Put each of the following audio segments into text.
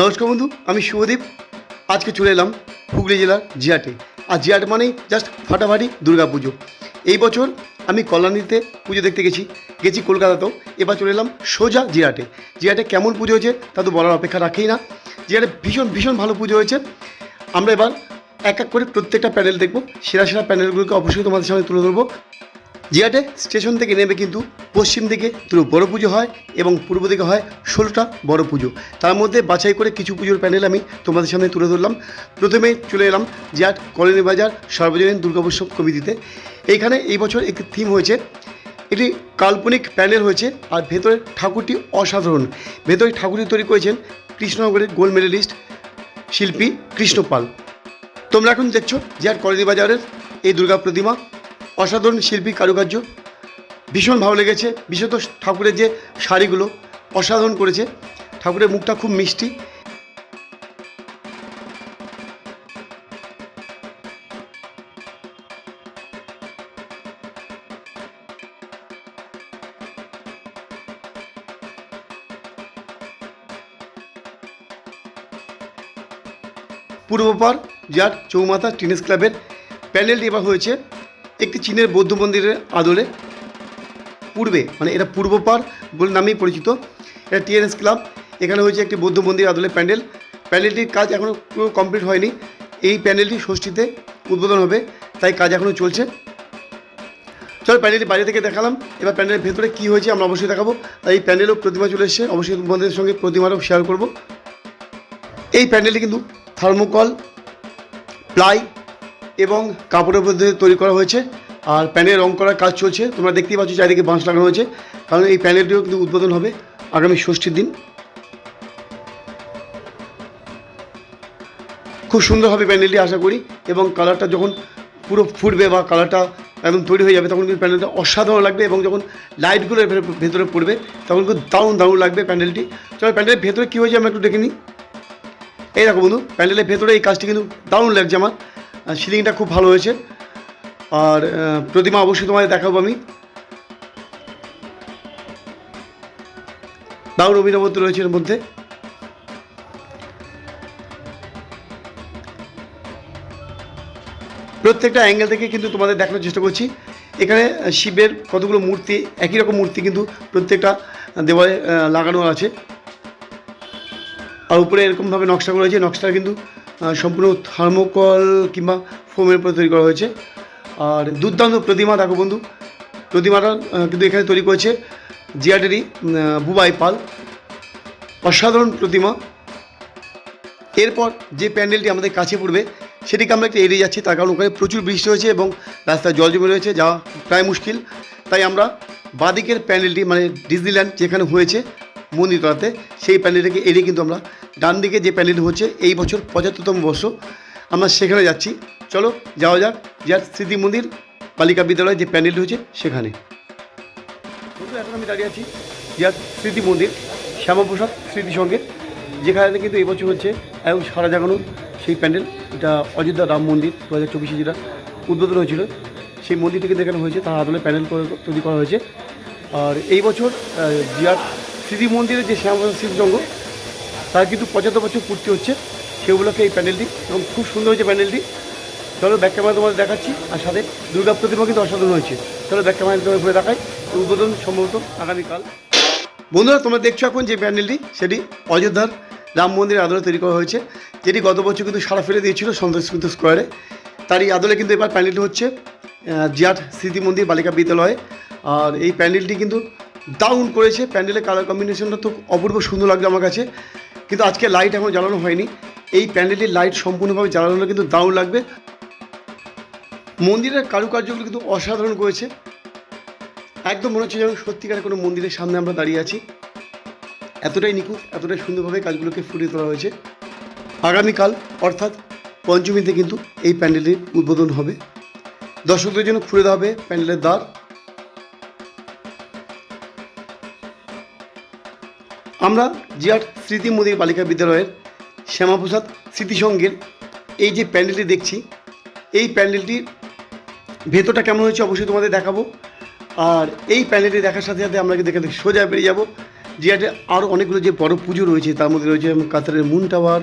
নমস্কার বন্ধু, আমি শুভদীপ। আজকে চলে এলাম হুগলি জেলার জিয়াটে। আর জিয়াট মানেই জাস্ট ফাটাফাটি দুর্গা পুজো। এই বছর আমি কল্যাণীতে পুজো দেখতে গেছি গেছি কলকাতাতেও। এবার চলে এলাম সোজা জিয়াটে। জিয়াটে কেমন পুজো হয়েছে তা তো বলার অপেক্ষা রাখেই না। জিয়াটে ভীষণ ভীষণ ভালো পুজো হয়েছে। আমরা এবার এক এক করে প্রত্যেকটা প্যানেল দেখব। সেরা সেরা প্যানেলগুলোকে অবশ্যই তোমাদের সামনে তুলে ধরবো। জিয়াটে স্টেশন থেকে নেমে কিন্তু পশ্চিম দিকে দুটো বড় পুজো হয় এবং পূর্ব দিকে হয় ষোলোটা বড় পুজো। তার মধ্যে বাছাই করে কিছু পুজোর প্যানেল আমি তোমাদের সামনে তুলে ধরলাম। প্রথমে চলে এলাম জিয়াট কলোনি বাজার সর্বজনীন দুর্গাউৎসব কমিটিতে। এইখানে এই বছর একটি থিম হয়েছে এটি কাল্পনিক প্যানেল হয়েছে আর ভেতরের ঠাকুরটি অসাধারণ। ভেতরে ঠাকুরটি তৈরি করেছেন কৃষ্ণনগরের গোল্ড মেডেলিস্ট শিল্পী কৃষ্ণপাল। তোমরা এখন দেখছ জিয়ার কলোনি বাজারের এই দুর্গা প্রতিমা। অসাধারণ শিল্পী কারুকার্য। ভীষণ ভালো লেগেছে। বিশেষত ঠাকুরের যে শাড়িগুলো অসাধারণ করেছে। ঠাকুরের মুখটা খুব মিষ্টি। পূর্বপার যার চৌমাথা টেনিস ক্লাবের প্যানেলটি এবার হয়েছে। একটি চীনের বৌদ্ধ মন্দিরের আদলে পূর্বে মানে এটা পূর্ব পূর্বপার বলে নামেই পরিচিত, এটা টিএনএস ক্লাব। এখানে হয়েছে একটি বৌদ্ধ মন্দির আদলে প্যান্ডেল। প্যান্ডেলটির কাজ এখনও পুরো কমপ্লিট হয়নি। এই প্যান্ডেলটি ষষ্ঠীতে উদ্বোধন হবে, তাই কাজ এখনও চলছে। চল প্যান্ডেলটি বাইরে থেকে দেখালাম। এবার প্যান্ডেলের ভেতরে কী হয়েছে আমরা অবশ্যই দেখাবো। তাই এই প্যান্ডেলও প্রতিমা চলে এসেছে। অবশ্যই তোমাদের সঙ্গে প্রতিমারও শেয়ার করব। এই প্যান্ডেলটি কিন্তু থার্মোকল, প্লাই এবং কাপড়ের মধ্যে তৈরি করা হয়েছে। আর প্যানেল রং করার কাজ চলছে। তোমরা দেখতেই পাচ্ছ চারিদিকে বাঁশ লাগানো হয়েছে। কারণ এই প্যানেলটিও কিন্তু উদ্বোধন হবে আগামী ষষ্ঠীর দিন। খুব সুন্দর হবে প্যান্ডেলটি আশা করি। এবং কালারটা যখন পুরো ফুটবে বা কালারটা একদম তৈরি হয়ে যাবে, তখন কিন্তু প্যান্ডেলটা অসাধারণ লাগবে এবং যখন লাইটগুলো ভেতরে- পড়বে, তখন কিন্তু দারুণ দারুণ লাগবে প্যান্ডেলটি চলো প্যান্ডেলের ভেতরে কী হয়েছে আমরা একটু দেখে নিই। এই দেখো বন্ধু প্যান্ডেলের ভেতরে এই কাজটি কিন্তু দারুণ লাগছে আমার। সিলিংটা খুব ভালো হয়েছে। আর প্রতিমা অবশ্যই তোমাদের দেখাবো আমি। দারুণ অভিনবত্ব রয়েছে এর মধ্যে। প্রত্যেকটা অ্যাঙ্গেল থেকে কিন্তু তোমাদের দেখানোর চেষ্টা করছি। এখানে শিবের কতগুলো মূর্তি, একই রকম মূর্তি কিন্তু প্রত্যেকটা দেওয়ালে লাগানো আছে। আর উপরে এরকমভাবে নকশা করা হয়েছে। নকশাটা কিন্তু সম্পূর্ণ থার্মোকল কিংবা ফোমের উপরে তৈরি করা হয়েছে। আর দুর্দান্ত প্রতিমা, দেখো বন্ধু, প্রতিমাটা কিন্তু এখানে তৈরি করেছে জিয়াডেরি বুবাই পাল। অসাধারণ প্রতিমা। এরপর যে প্যান্ডেলটি আমাদের কাছে পড়বে, সেটিকে আমরা একটু এড়িয়ে যাচ্ছি, তার কারণ ওখানে প্রচুর বৃষ্টি হয়েছে এবং রাস্তায় জল জমে রয়েছে, যাওয়া প্রায় মুশকিল। তাই আমরা বাদিকের প্যান্ডেলটি মানে ডিজনিল্যান্ড যেখানে হয়েছে মন্দিরতলাতে সেই প্যান্ডেলটাকে এড়িয়ে কিন্তু আমরা ডান দিকে যে প্যান্ডেল হচ্ছে, এই বছর পঁচাত্তরতম বর্ষ, আমরা সেখানে যাচ্ছি। চলো, যাওয়া যাক, যার স্মৃতি মন্দির, বালিকা বিদ্যালয় যে প্যান্ডেলটি হচ্ছে সেখানে। এখন আমি দাঁড়িয়ে আছি, যার স্মৃতি মন্দির, শ্যামাপ্রসাদ স্মৃতি সঙ্গে, যেখানে কিন্তু এবছর হচ্ছে এবং সারা জাগানো সেই প্যান্ডেল। এটা অযোধ্যা রাম মন্দির, দু হাজার চব্বিশে যেটা উদ্বোধন হয়েছিল, সেই মন্দিরটিকে দেখানো হয়েছে, তার আদলে প্যান্ডেল তৈরি করা হয়েছে। আর এই বছর জিয়ার স্মৃতি মন্দিরের যে শ্যামাপ্রসাদ স্মৃতিসংঘ তার কিন্তু পঁচাত্তর বছর পূর্তি হচ্ছে। সেগুলোকে এই প্যান্ডেলটি এবং খুব সুন্দর হয়েছে প্যান্ডেলটি চলো ব্যাক ক্যামেরা তোমাদের দেখাচ্ছি, আর সাথে দুর্গা প্রতিমা কিন্তু অসাধারণ হয়েছে। চলো ব্যাক ক্যামেরা তোমাদের ঘুরে দেখাই উদ্বোধন সম্ভবত আগামীকাল। বন্ধুরা, তোমরা দেখছ এখন যে প্যান্ডেলটি সেটি অযোধ্যার রাম মন্দিরের আদলে তৈরি করা হয়েছে, যেটি গত বছর কিন্তু সারা ফেলে দিয়েছিল সন্তোষ স্মৃত স্কোয়ারে তারই আদলে কিন্তু এবার প্যান্ডেলটি হচ্ছে জিয়াট স্মৃতি মন্দির বালিকা বিদ্যালয়ে। আর এই প্যান্ডেলটি কিন্তু দারুণ করেছে প্যান্ডেলের কালার কম্বিনেশনটা তো অপূর্ব সুন্দর লাগছে আমার কাছে। কিন্তু আজকে লাইট এখন জ্বালানো হয়নি। এই প্যান্ডেলটির লাইট সম্পূর্ণভাবে জ্বালানো কিন্তু দারুণ লাগবে। মন্দিরের কারুকার্যগুলো কিন্তু অসাধারণ করেছে। একদম মনে হচ্ছে যেন সত্যিকারের কোনো মন্দিরের সামনে আমরা দাঁড়িয়ে আছি। এতটাই নিখুঁত, এতটাই সুন্দরভাবে কাজগুলোকে ফুটিয়ে তোলা হয়েছে। আগামীকাল, অর্থাৎ পঞ্চমীতে কিন্তু এই প্যান্ডেলের উদ্বোধন হবে। দর্শকদের জন্য খুলে দেওয়া হবে প্যান্ডেলের দ্বার। আমরা জিয়ার স্মৃতি মন্দির বালিকা বিদ্যালয়ের শ্যামাপ্রসাদ স্মৃতিসংঘের এই যে প্যান্ডেলটি দেখছি, এই প্যান্ডেলটির ভেতরটা কেমন হয়েছে অবশ্যই তোমাদের দেখাবো। আর এই প্যান্ডেলটি দেখার সাথে সাথে আমরা কিন্তু এখান সোজা বেরিয়ে যাব। জিয়াটে আরও অনেকগুলো যে বড় পুজো রয়েছে, তার মধ্যে রয়েছে কাতারের মুন টাওয়ার,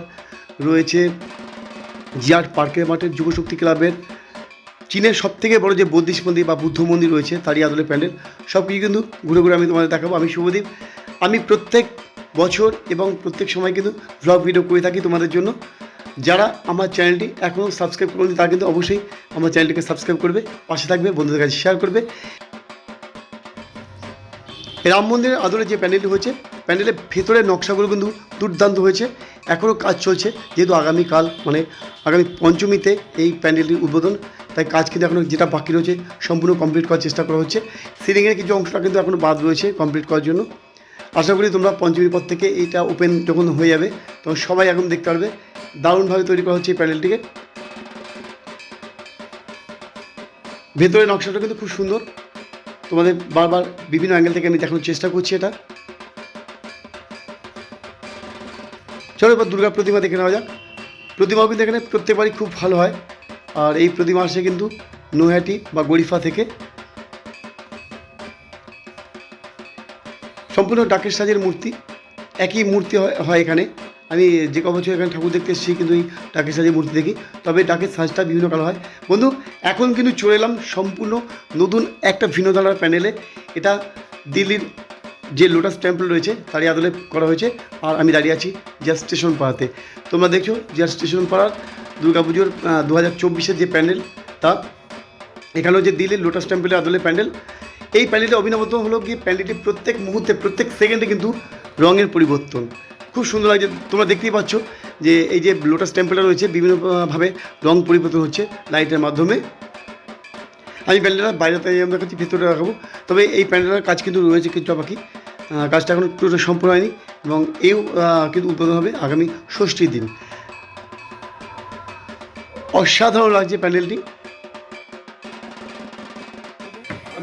রয়েছে জিয়াট পার্কের মাঠের যুবশক্তি ক্লাবের, চীনের সব থেকে বড় যে বৌদ্ধিস্ট মন্দির বা বুদ্ধ মন্দির রয়েছে, তারই আদলে প্যান্ডেল। সব কিছু কিন্তু ঘুরে ঘুরে আমি তোমাদের দেখাবো। আমি শুভদীপ। আমি প্রত্যেক বছর এবং প্রত্যেক সময় কিন্তু ভ্লগ ভিডিও করে থাকি তোমাদের জন্য। যারা আমার চ্যানেলটি এখনও সাবস্ক্রাইব করেনি, তারা কিন্তু অবশ্যই আমার চ্যানেলটিকে সাবস্ক্রাইব করবে, পাশে থাকবে, বন্ধুদের কাছে শেয়ার করবে। রাম মন্দিরের আদলে যে প্যান্ডেলটি হয়েছে, প্যান্ডেলের ভেতরের নকশাগুলো কিন্তু দুর্দান্ত হয়েছে। এখনও কাজ চলছে, যেহেতু আগামীকাল মানে আগামী পঞ্চমীতে এই প্যান্ডেলটির উদ্বোধন। তাই কাজ কিন্তু এখনও যেটা বাকি রয়েছে, সম্পূর্ণ কমপ্লিট করার চেষ্টা করা হচ্ছে। সিলিংয়ের কিছু অংশটা কিন্তু এখনও বাদ রয়েছে কমপ্লিট করার জন্য। আশা করি তোমরা পঞ্চমীর পর থেকে এইটা ওপেন যখন হয়ে যাবে, তখন সবাই এখন দেখতে পারবে। দারুণভাবে তৈরি করা হচ্ছে এই প্যান্ডেলটিকে। ভেতরের নকশাটা কিন্তু খুব সুন্দর। তোমাদের বারবার বিভিন্ন অ্যাঙ্গেল থেকে আমি দেখানোর চেষ্টা করছি এটা। চলো এবার দুর্গা প্রতিমা দেখে নেওয়া যাক। প্রতিমাও কিন্তু এখানে প্রত্যেকবারই খুব ভালো হয়। আর এই প্রতিমা আসে কিন্তু নৈহাটি বা গরিফা থেকে। সম্পূর্ণ ডাকের সাজের মূর্তি, একই মূর্তি হয়- এখানে। আমি যে ক বছর এখানে ঠাকুর দেখতে এসেছি, কিন্তু এই ডাকের সাজের মূর্তি দেখি। তবে ডাকের সাজটা বিভিন্ন কালার হয়। বন্ধু, এখন কিন্তু চলে এলাম সম্পূর্ণ নতুন একটা ভিন্ন ধারার প্যানেলে। এটা দিল্লির যে লোটাস টেম্পল রয়েছে, তারই আদলে করা হয়েছে। আর আমি দাঁড়িয়ে আছি জিয়া স্টেশন পাড়াতে। তোমরা দেখছ জিয়া স্টেশন পাড়ার দুর্গাপুজোর দু হাজার চব্বিশের যে প্যান্ডেল তা এখানেও যে দিল্লির লোটাস টেম্পলের আদলে প্যান্ডেল এই প্যান্ডেলটি অভিনবত্ব হলো কি প্যান্ডেলটি প্রত্যেক মুহূর্তে, প্রত্যেক সেকেন্ডে কিন্তু রঙের পরিবর্তন। খুব সুন্দর লাগছে, তোমরা দেখতেই পাচ্ছ যে এই যে লোটাস টেম্পলটা রয়েছে, বিভিন্নভাবে রং পরিবর্তন হচ্ছে লাইটের মাধ্যমে। আমি প্যান্ডেলটা বাইরেতে কাছে ভেতরে রাখাবো তবে এই প্যান্ডেলের কাজ কিন্তু রয়েছে কিছু বাকি। কাজটা এখন পুরোটা সম্পূর্ণ হয়নি এবং এও কিন্তু উদ্বোধন হবে আগামী ষষ্ঠীর দিন। অসাধারণ লাগছে প্যান্ডেলটি।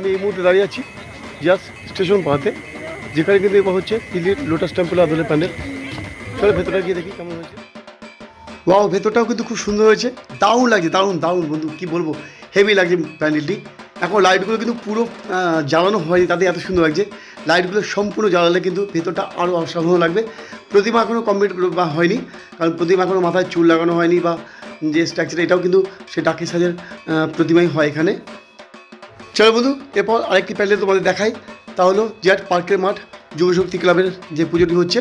আমি এই মুহূর্তে দাঁড়িয়ে আছি জাস্ট স্টেশন পাতে যেখানে কিন্তু এবার হচ্ছে দিল্লির লোটাস টেম্পল আদলের প্যান্ডেল। চলো ভেতরে গিয়ে দেখি কেমন হয়েছে। ওয়াও ভেতরটাও কিন্তু খুব সুন্দর হয়েছে। দারুণ লাগছে, দারুণ দারুণ বন্ধু, কী বলব? হেভি লাগছে প্যান্ডেলটি। এখন লাইটগুলো কিন্তু পুরো জ্বালানো হয়নি, তাতে এত সুন্দর লাগছে। লাইটগুলো সম্পূর্ণ জ্বালালে কিন্তু ভেতরটা আরও অসাধারণ লাগবে। প্রতিমা এখনও কমপ্লিট বা হয়নি, কারণ প্রতিমা এখনও মাথায় চুল লাগানো হয়নি বা যে স্ট্রাকচার এটাও কিন্তু সে ডাকি সাজের প্রতিমাই হয় এখানে। চলো বন্ধু, এরপর আরেকটি প্যান্ডেল তোমাদের দেখাই। তা হলো জিয়াট পার্কের মাঠ, যুবশক্তি ক্লাবের যে পুজোটি হচ্ছে।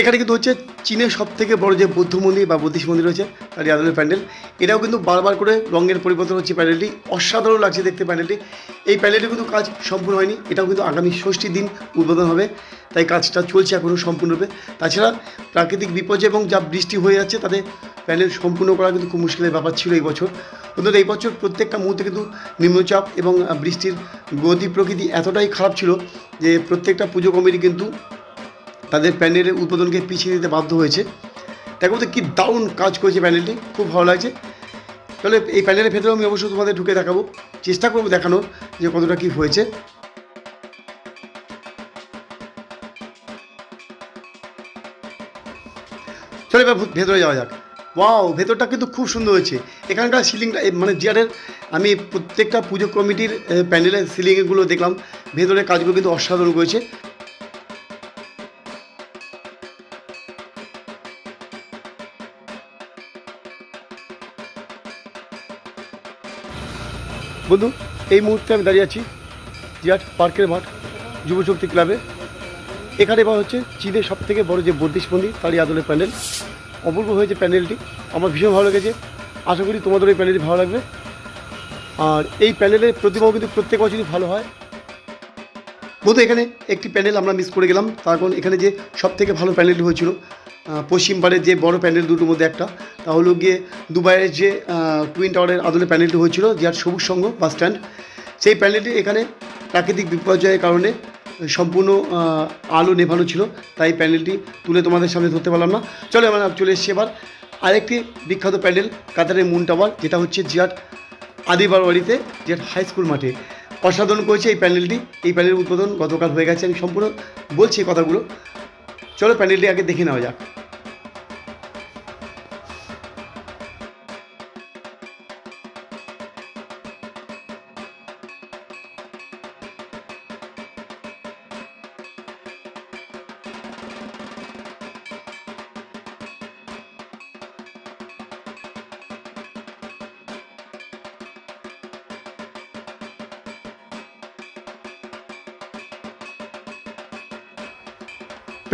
এখানে কিন্তু হচ্ছে চীনের সব থেকে বড় যে বৌদ্ধ মন্দির বা বুদ্ধিস্ট মন্দির রয়েছে, তার আদলের প্যান্ডেল। এটাও কিন্তু বারবার করে রঙের পরিবর্তন হচ্ছে প্যান্ডেলটি। অসাধারণ লাগছে দেখতে প্যান্ডেলটি। এই প্যান্ডেলটি কিন্তু কাজ সম্পূর্ণ হয়নি, এটাও কিন্তু আগামী ষষ্ঠীর দিন উদ্বোধন হবে। তাই কাজটা চলছে এখনও সম্পূর্ণরূপে। তাছাড়া প্রাকৃতিক বিপর্যয় এবং যা বৃষ্টি হয়ে যাচ্ছে, তাতে প্যান্ডেল সম্পূর্ণ করা কিন্তু খুব মুশকিলের ব্যাপার ছিল এই বছর। অন্তত এই বছর প্রত্যেকটা মুহূর্তে কিন্তু নিম্নচাপ এবং বৃষ্টির গতি প্রকৃতি এতটাই খারাপ ছিল যে প্রত্যেকটা পুজো কমিটি কিন্তু তাদের প্যান্ডেলের উদ্বোধনকে পিছিয়ে দিতে বাধ্য হয়েছে। দেখো তো কী দারুণ কাজ করেছে প্যান্ডেলটি, খুব ভালো লাগছে। তাহলে এই প্যান্ডেলের ভেতরে আমি অবশ্যই তোমাদের ঢুকে দেখাবো, চেষ্টা করব দেখানোর যে কতটা কী হয়েছে। চলো এবার ভেতরে যাওয়া যাক। ওয়াও ভেতরটা কিন্তু খুব সুন্দর হয়েছে। এখানকার সিলিংটা মানে জিয়ারের, আমি প্রত্যেকটা পুজো কমিটির প্যান্ডেলের সিলিংগুলো দেখলাম। ভেতরের কাজগুলো কিন্তু অসাধারণ করেছে। বন্ধু, এই মুহূর্তে আমি দাঁড়িয়ে আছি জিয়াট পার্কের মাঠ, যুবশক্তি ক্লাবে। এখানে এবার হচ্ছে চীনের সবথেকে বড় যে বদ্রিশ মন্দির, তারই আদলের প্যান্ডেল। অপূর্ব হয়েছে প্যান্ডেলটি আমার ভীষণ ভালো লেগেছে। আশা করি তোমাদের এই প্যান্ডেলটি ভালো লাগবে। আর এই প্যান্ডেলের প্রতিভাও কিন্তু প্রত্যেক বছরই ভালো হয়। বন্ধু এখানে একটি প্যান্ডেল আমরা মিস করে গেলাম। তার কারণ এখানে যে সব থেকে ভালো প্যান্ডেলটি হয়েছিল আহ, পশ্চিমবারের যে বড় প্যান্ডেল দুটোর মধ্যে একটা তা হলো গিয়ে দুবাইয়ের যে টুইন টাওয়ারের আদলে প্যান্ডেলটি হয়েছিল যার সবুজ সংঘ বাস স্ট্যান্ড সেই প্যান্ডেলটি এখানে প্রাকৃতিক বিপর্যয়ের কারণে সম্পূর্ণ আলো নেভানো ছিল, তাই প্যান্ডেলটি তুলে তোমাদের সামনে ধরতে পারলাম না। চলো আমরা চলে এসেছি এবার আরেকটি বিখ্যাত প্যান্ডেল কাতারের মুন টাওয়ার, যেটা হচ্ছে জিয়াট আদিবারবাড়িতে জিয়াট হাই স্কুল মাঠে। অসাধারণ করেছে এই প্যান্ডেলটি এই প্যান্ডেলের উদ্বোধন গতকাল হয়ে গেছে, আমি সম্পূর্ণ বলছি কথাগুলো। চলো প্যান্ডেলটি আগে দেখে নেওয়া যাক।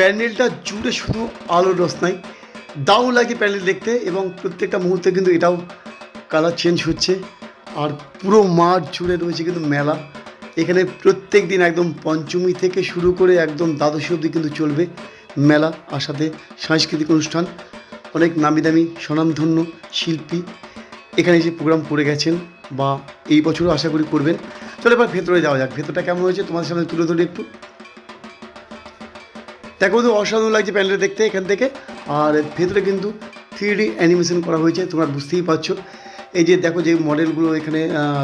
প্যান্ডেলটা জুড়ে শুধু আলোর রসনাই দাও লাগে প্যান্ডেল দেখতে এবং প্রত্যেকটা মুহূর্তে কিন্তু এটাও কালার চেঞ্জ হচ্ছে। আর পুরো মাঠ জুড়ে রয়েছে কিন্তু মেলা। এখানে প্রত্যেক দিন একদম পঞ্চমী থেকে শুরু করে একদম দ্বাদশী অবধি কিন্তু চলবে মেলা আর সাথে সাংস্কৃতিক অনুষ্ঠান। অনেক নামি দামি স্বনামধন্য শিল্পী এখানে যে প্রোগ্রাম করে গেছেন বা এই বছরও আশা করি করবেন। চলো এবার ভেতরে যাওয়া যাক। ভেতরটা কেমন হয়েছে? তোমাদের সামনে তুলে ধরি একটু। দেখো তো অসাধারণ লাগছে প্যান্ডেলটা দেখতে এখান থেকে। আর ভেতরে কিন্তু থ্রি অ্যানিমেশন করা হয়েছে, তোমরা বুঝতেই পারছ। এই যে দেখো যে মডেলগুলো এখানে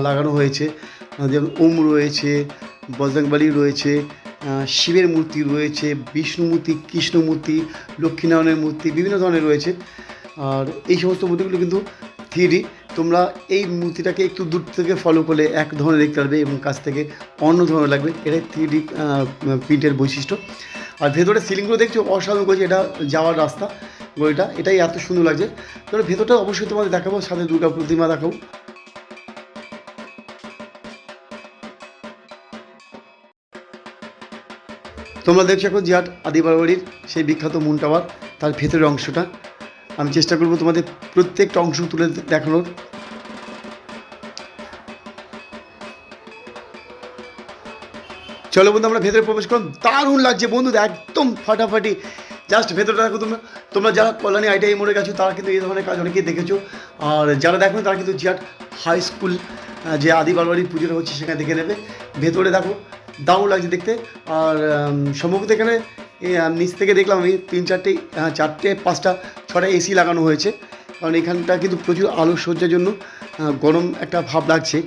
লাগানো হয়েছে। যেমন ওম রয়েছে বজরংবলী রয়েছে শিবের মূর্তি রয়েছে, বিষ্ণু মূর্তি, কৃষ্ণ মূর্তি, লক্ষ্মীনারায়ণের মূর্তি, বিভিন্ন ধরনের রয়েছে। আর এই সমস্ত মূর্তিগুলো কিন্তু থ্রি তোমরা এই মূর্তিটাকে একটু দূর থেকে ফলো করলে এক ধরনের দেখতে পারবে এবং কাছ থেকে অন্য ধরনের লাগবে। এটাই থ্রি প্রিন্টের বৈশিষ্ট্য। আর ভেতরে সিলিংগুলো দেখছ, অসাধারণ করেছে, এটা যাওয়ার রাস্তা, গলিটা, এটাই এত সুন্দর লাগছে। তবে ভেতরটা অবশ্যই তোমাদের দেখাবো, সাথে দুর্গা প্রতিমা দেখাবো। তোমরা দেখছ এখন জিয়াট আদিবাড়ির সেই বিখ্যাত মুন টাওয়ার, তার ভেতরের অংশটা। আমি চেষ্টা করব তোমাদের প্রত্যেকটা অংশ তুলে দেখানোর। চলো বন্ধু, আমরা ভেতরে প্রবেশ করলাম দারুণ লাগছে বন্ধু একদম ফাটাফাটি। জাস্ট ভেতরটা দেখো, তোমরা তোমরা যারা কল্যাণী আইটিআই মরে গেছো, তারা কিন্তু এই ধরনের কাজ অনেকেই দেখেছ। আর যারা দেখো, তারা কিন্তু জিয়াট হাই স্কুল যে আদি বারবাড়ির পুজোটা হচ্ছে, সেখানে দেখে নেবে। ভেতরে দেখো, দারুণ লাগছে দেখতে। আর সম্ভবত এখানে নিচ থেকে দেখলাম আমি, তিন চারটে চারটে, পাঁচটা, ছটা এসি লাগানো হয়েছে। কারণ এখানটা কিন্তু প্রচুর আলো সজ্জার জন্য গরম একটা ভাব লাগছে।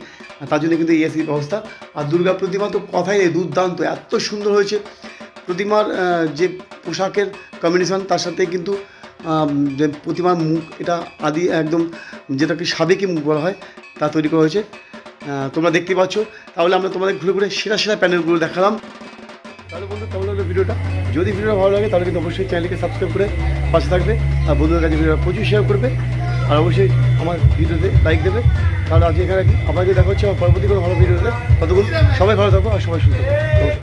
তার জন্য কিন্তু এই ব্যবস্থা। আর দুর্গা প্রতিমা তো কথাই নেই, দুর্দান্ত, এত সুন্দর হয়েছে। প্রতিমার যে পোশাকের কম্বিনেশন তার সাথে কিন্তু যে প্রতিমার মুখ, এটা আদি একদম যেটাকে সাবেকি মুখ বলা হয়, তা তৈরি করা হয়েছে। তোমরা দেখতে পাচ্ছ। তাহলে আমরা তোমাদের ঘুরে ঘুরে সেরা সেরা প্যানেলগুলো দেখালাম। তাহলে বন্ধু, কেমন লাগল ভিডিওটা? যদি ভিডিওটা ভালো লাগে, তাহলে কিন্তু অবশ্যই চ্যানেলকে সাবস্ক্রাইব করে পাশে থাকবে। আর বন্ধুদের কাছে ভিডিওটা প্রচুর শেয়ার করবে। আর অবশ্যই আমার ভিডিওতে লাইক দেবে। তাহলে আজকে এখানে আপনাকে দেখা হচ্ছে আমার পরবর্তী কোনো ভালো ভিডিওতে। ততক্ষণ সবাই ভালো থাকো আর সবাই সুস্থ